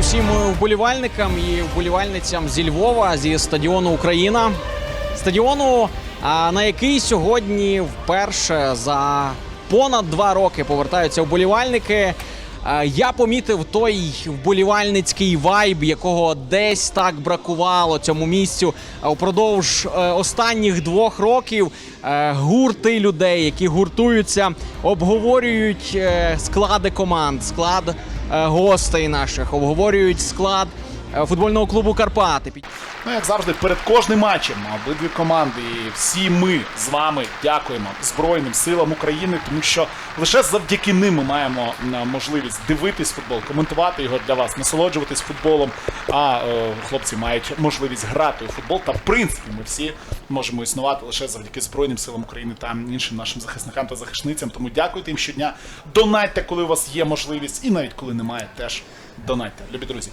усім вболівальникам і вболівальницям зі Львова зі стадіону Україна. Стадіону, на який сьогодні вперше за понад два роки повертаються вболівальники. Я помітив той вболівальницький вайб, якого десь так бракувало цьому місцю упродовж е, останніх двох років. Е, Гурти людей, які гуртуються, обговорюють е, склади команд, склад гостей наших, обговорюють склад е, футбольного клубу Карпати. Ну, як завжди, перед кожним матчем обидві команди і всі ми з вами дякуємо Збройним силам України, тому що лише завдяки ним ми маємо е, можливість дивитись футбол, коментувати його для вас, насолоджуватись футболом. А е, хлопці мають можливість грати у футбол. Та в принципі ми всі можемо існувати лише завдяки Збройним силам України та іншим нашим захисникам та захисницям. Тому дякуйте їм щодня. Донайте, коли у вас є можливість, і навіть коли немає, теж донайте. Любі друзі.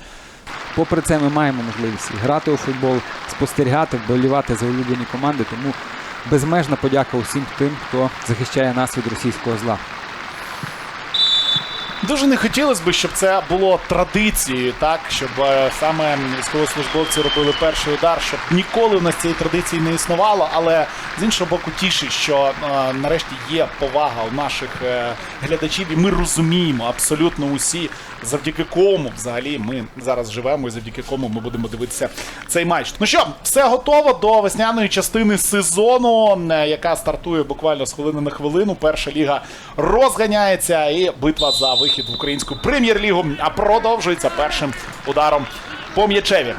Попри це, ми маємо можливість грати у футбол, спостерігати, вболівати за улюблені команди. Тому безмежна подяка усім тим, хто захищає нас від російського зла. Дуже не хотілося б, щоб це було традицією, так щоб е, саме військовослужбовці робили перший удар, щоб ніколи в нас цієї традиції не існувало. Але з іншого боку, тішить, що е, нарешті є повага у наших е, глядачів, і ми розуміємо абсолютно усі, завдяки кому взагалі ми зараз живемо, і завдяки кому ми будемо дивитися цей матч. Ну що, все готово до весняної частини сезону, е, яка стартує буквально з хвилини на хвилину. Перша ліга розганяється, і битва за вихід в українську прем'єр-лігу продовжується першим ударом. По м'ячеві.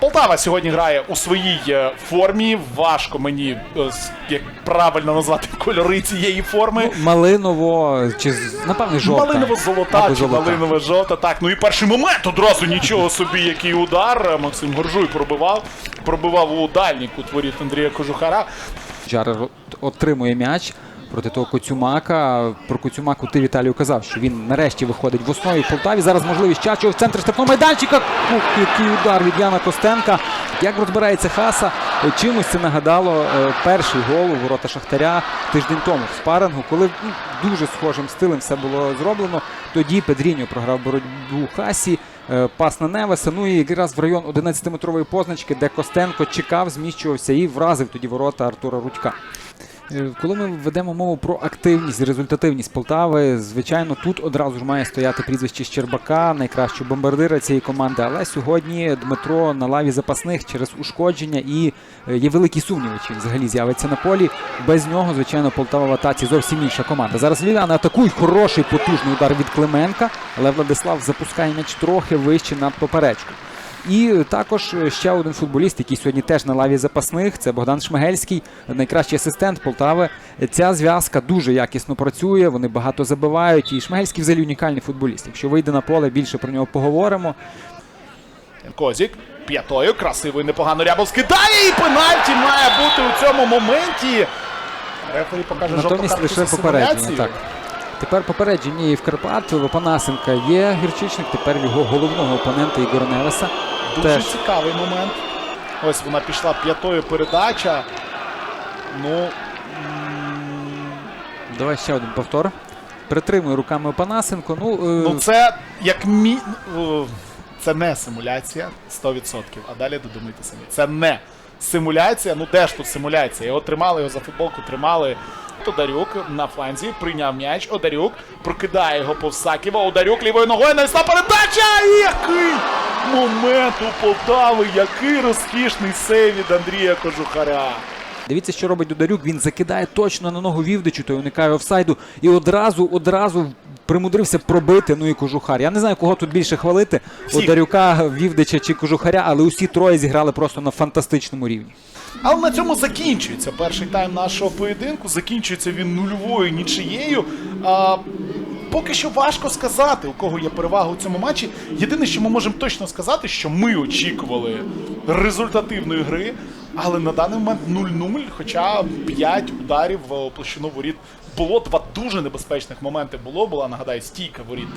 Полтава сьогодні грає у своїй е, формі. Важко мені е, як правильно назвати кольори цієї форми. Малиново чи напевне жовта. Малиново-золота Або чи золота. малиново-жовта. Так, ну і перший момент одразу нічого собі, який удар. Максим Горжуй пробивав. Пробивав у дальній кут воріт Андрія Кожухара. Джарер от- отримує м'яч проти того Коцюмака. Про Коцюмаку ти Віталію казав, що він нарешті виходить в основі в Полтаві. Зараз можливість Чачого в центр штрафного майданчика. Ух, який удар від Яна Костенка. Як розбирається Хаса, чимось це нагадало е, перший гол у ворота Шахтаря тиждень тому в спарингу, коли ну, дуже схожим стилем все було зроблено. Тоді Педріньо програв боротьбу Хасі. е, Пас на Невеса, ну і якраз в район 11-метрової позначки, де Костенко чекав, зміщувався і вразив тоді ворота Артура Рудька. Е, Коли ми ведемо мову про активність, результативність Полтави, звичайно, тут одразу ж має стояти прізвище Щербака, найкращого бомбардира цієї команди. Але сьогодні Дмитро на лаві запасних через ушкодження і е, є великі сумніви, чи він взагалі з'явиться на полі. Без нього, звичайно, Полтава в атаці зовсім інша команда. Зараз Ліляни атакують хороший потужний удар від Клименка, але Владислав запускає м'яч трохи вище над поперечку. І також ще один футболіст, який сьогодні теж на лаві запасних, це Богдан Шмигельський, найкращий асистент Полтави. Ця зв'язка дуже якісно працює, вони багато забивають. І Шмигельський взагалі унікальний футболіст. Якщо вийде на поле, більше про нього поговоримо. Козік п'ятою, красивий, непогано Рябов скидає, і пенальті має бути у цьому моменті. Рефері покаже Натомість лише попередження. Так. Тепер попередження і в Карпат, Панасенка є гірчичник, тепер його головного опонента Ігора Невеса. Дуже Теж цікавий момент. Ось вона пішла п'ятою передача. Ну, давай ще один повтор. Притримує руками Панасенко. Ну, е, ну це як мі. ну, Це не симуляція 100%. А далі додумайте самі. Це не симуляція. Ну де ж тут симуляція? Його тримали, його за футболку тримали. Одарюк на фланзі прийняв м'яч. Одарюк прокидає його повсаківа. Одарюк лівою ногою навісна передача. І який момент у Полтави! Який розкішний сейв від Андрія Кожухаря. Дивіться, що робить Дударюк. Він закидає точно на ногу Вівдичу, той уникає офсайду. І одразу, одразу примудрився пробити. Ну і кожухар. Я не знаю, кого тут більше хвалити. Одарюка, Вівдича чи кожухаря, але усі троє зіграли просто на фантастичному рівні. Але на цьому закінчується перший тайм нашого поєдинку. Закінчується він нульовою нічиєю. А, поки що важко сказати, у кого є перевага у цьому матчі. Єдине, що ми можемо точно сказати, що ми очікували результативної гри, але на даний момент 0-0, хоча 5 ударів в площину воріт було. Два дуже небезпечних моменти було. Була, нагадаю, стійка воріт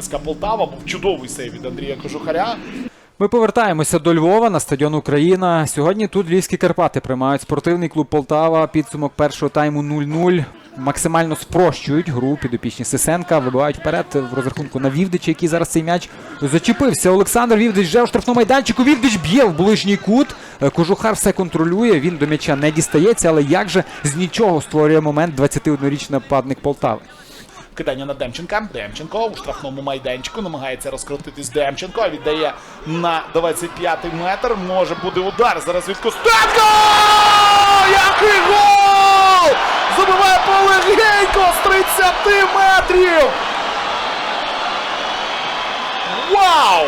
СК Полтава. Був чудовий сейв від Андрія Кожухаря. Ми повертаємося до Львова на стадіон Україна. Сьогодні тут Львівські Карпати приймають спортивний клуб Полтава. Підсумок першого тайму 0-0. Максимально спрощують гру підопічні Сисенка, вибивають вперед в розрахунку на Вівдича, який зараз цей м'яч зачепився. Олександр Вівдич вже у штрафному майданчику. Вівдич б'є в ближній кут. Е, Кожухар все контролює. Він до м'яча не дістається, але як же з нічого створює момент 21-річний нападник Полтави. Кидання на Демченка. Демченко у штрафному майданчику намагається розкрутитись Демченко. Віддає на 25-й метр. Може бути удар. Зараз від Костенко! Який гол! Забиває полегенько з 30 метрів! Вау!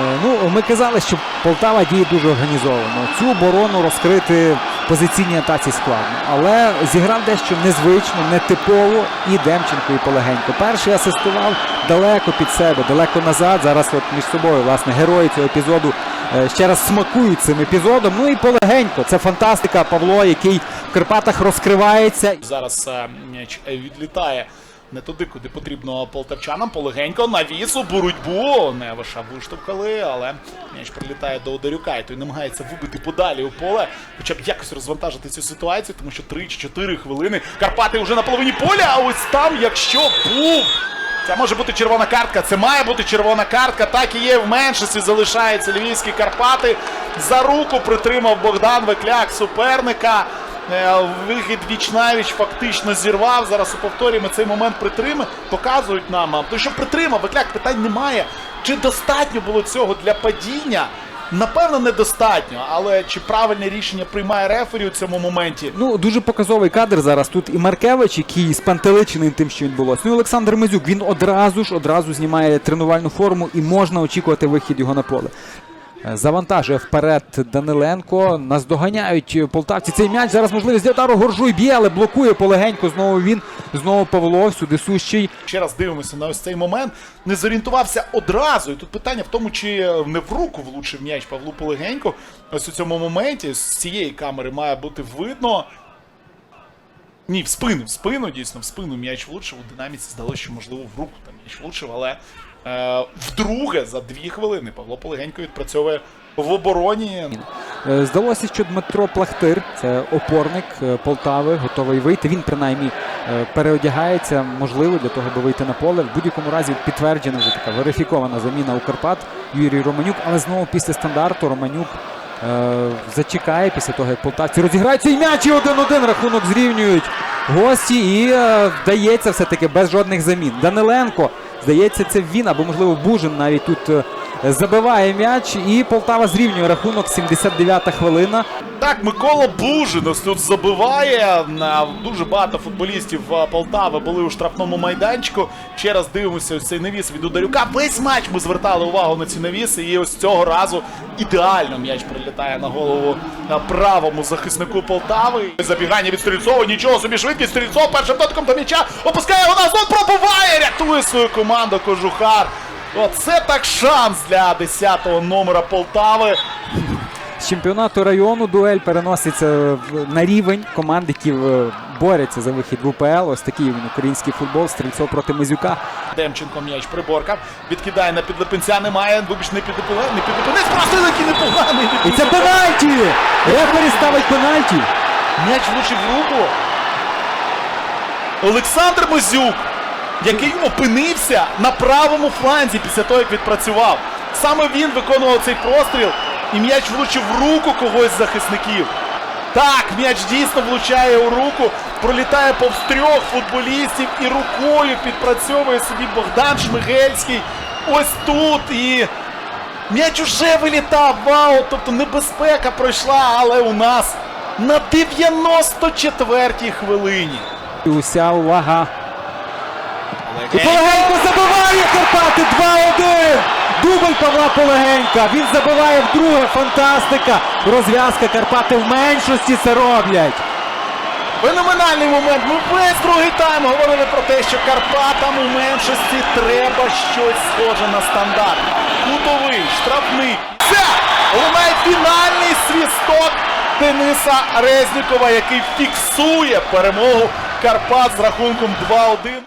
Е, Ну, ми казали, що Полтава діє дуже організовано. Цю оборону розкрити в позиційній атаці складно. Але зіграв дещо незвично, нетипово і Демченко, і Полегенько. Перший асистував далеко під себе, далеко назад. Зараз от між собою, власне, герої цього епізоду е, ще раз смакують цим епізодом. Ну і Полегенько. Це фантастика Павло, який Карпатах розкривається. Зараз е, м'яч е, відлітає не туди, куди потрібно полтавчанам. Полегенько навіс у боротьбу. Невиша виштовхали, але м'яч прилітає до Одарюка, і той намагається вибити подалі у поле, хоча б якось розвантажити цю ситуацію, тому що 3 чи 4 хвилини. Карпати вже на половині поля, а ось там, якщо був. Це може бути червона картка, це має бути червона картка. Так і є в меншості. Залишаються львівські Карпати. За руку притримав Богдан Векляк суперника. Е, Вихід віч-навіч фактично зірвав. Зараз у повторі ми цей момент притримав. Показують нам. То що притримав, Векляк питань немає. Чи достатньо було цього для падіння? Напевно, недостатньо. Але чи правильне рішення приймає рефері у цьому моменті? Ну, дуже показовий кадр зараз. Тут і Маркевич, який спантеличений тим, що відбулося. Ну і Олександр Мизюк. Він одразу ж одразу знімає тренувальну форму і можна очікувати вихід його на поле. Е, Завантажує вперед Даниленко. Наздоганяють полтавці. Цей м'яч зараз можливість для Горжуй б'є, але блокує полегенько. Знову він. Знову Павло, всюди сущий. Ще раз дивимося на ось цей момент. Не зорієнтувався одразу. І тут питання в тому, чи не в руку влучив м'яч Павлу Полегенько. Ось у цьому моменті з цієї камери має бути видно. Ні, в спину, в спину, дійсно, в спину м'яч влучив. У динаміці здалося, що можливо в руку там м'яч влучив, але е, вдруге за дві хвилини Павло Полегенько відпрацьовує в обороні. Е, Здалося, що Дмитро Плахтир, це опорник е, Полтави, готовий вийти. Він принаймні е, переодягається, можливо, для того, аби вийти на поле. В будь-якому разі підтверджена вже така верифікована заміна у Карпат Юрій Романюк, але знову після стандарту Романюк е, зачекає після того, як полтавці розіграють і 1-1 рахунок зрівнюють гості і е, вдається все-таки без жодних замін. Даниленко, здається, це він або можливо Бужин навіть тут. е, Забиває м'яч і Полтава зрівнює рахунок 79-та хвилина. Так, Микола Бужин ось тут забиває. Дуже багато футболістів Полтави були у штрафному майданчику. Ще раз дивимося ось цей навіс від Ударюка. Весь матч ми звертали увагу на ці навіси. І ось цього разу ідеально м'яч прилітає на голову правому захиснику Полтави. Забігання від Стрільцова. Нічого собі швидкість. Стрільцов першим дотиком до м'яча. Опускає його на пробиває, рятує свою команду Кожухар. Оце так шанс для 10-го номера Полтави. З чемпіонату району дуель переноситься на рівень команд, які е, борються за вихід в УПЛ. Ось такий він український футбол. Стрільцов проти Мизюка. Демченко м'яч приборкав. Відкидає на підлипинця, немає. Вибач, не підлипинець, не підлипинець. Просто який непоганий. І це пенальті! Рефері ставить пенальті. М'яч влучив в руку. Олександр Мозюк, який опинився на правому фланзі після того, як відпрацював. Саме він виконував цей простріл, і м'яч влучив в руку когось з захисників. Так, м'яч дійсно влучає у руку, пролітає повз трьох футболістів і рукою підпрацьовує собі Богдан Шмигельський. Ось тут і М'яч уже вилітав, вау! Тобто небезпека пройшла, але у нас на 94-й хвилині. І уся увага. І Полегенько забиває Карпати 2-1. Дубль Павла Полегенька. Він забиває вдруге. Фантастика. Розв'язка Карпати в меншості це роблять. Феноменальний момент. Ми весь другий тайм говорили про те, що Карпатам у меншості треба щось схоже на стандарт. Кутовий, штрафний. Це лунає фінальний свісток Дениса Резнікова, який фіксує перемогу Карпат з рахунком 2-1.